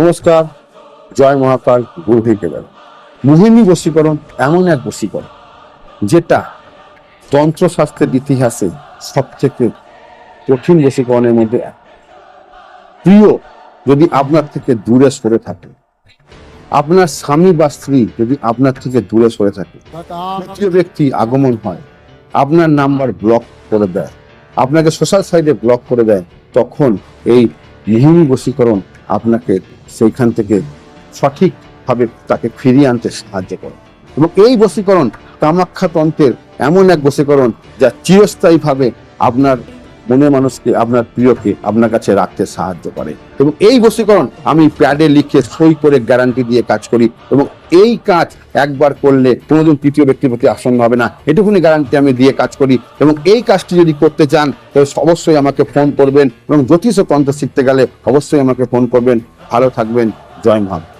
নমস্কার, জয় মহাকাল গুরু থেকে গেল মোহিনী বশীকরণ এমন এক বশীকরণ, যেটা তন্ত্রশাস্ত্রের ইতিহাসে সবথেকে কঠিন বশীকরণের মধ্যে প্রিয়, যদি আপনার থেকে দূরে সরে থাকে, আপনার স্বামী বা স্ত্রী যদি আপনার থেকে দূরে সরে থাকে তৃতীয় ব্যক্তি আগমন হয়, আপনার নাম্বার ব্লক করে দেয়, আপনাকে সোশ্যাল সাইডে ব্লক করে দেয়, তখন এই মোহিনী বশীকরণ আপনাকে সেইখান থেকে সঠিকভাবে তাকে ফিরিয়ে আনতে সাহায্য করে এবং এই বশীকরণ কামাখ্যা তন্ত্রের এমন এক বশীকরণ যা চিরস্থায়ীভাবে আপনার মনে মানুষকে, আপনার প্রিয়কে আপনার কাছে রাখতে সাহায্য করে। এবং এই বশীকরণ আমি প্যাডে লিখে সই করে গ্যারান্টি দিয়ে কাজ করি এবং এই কাজ একবার করলে কোনোদিন তৃতীয় ব্যক্তির প্রতি আসন্ন হবে না। এটুকুনি গ্যারান্টি আমি দিয়ে কাজ করি এবং এই কাজটি যদি করতে চান, তাহলে অবশ্যই আমাকে ফোন করবেন এবং জ্যোতিষ তন্ত্র শিখতে গেলে অবশ্যই আমাকে ফোন করবেন। ভালো থাকবেন। জয় মহাকাল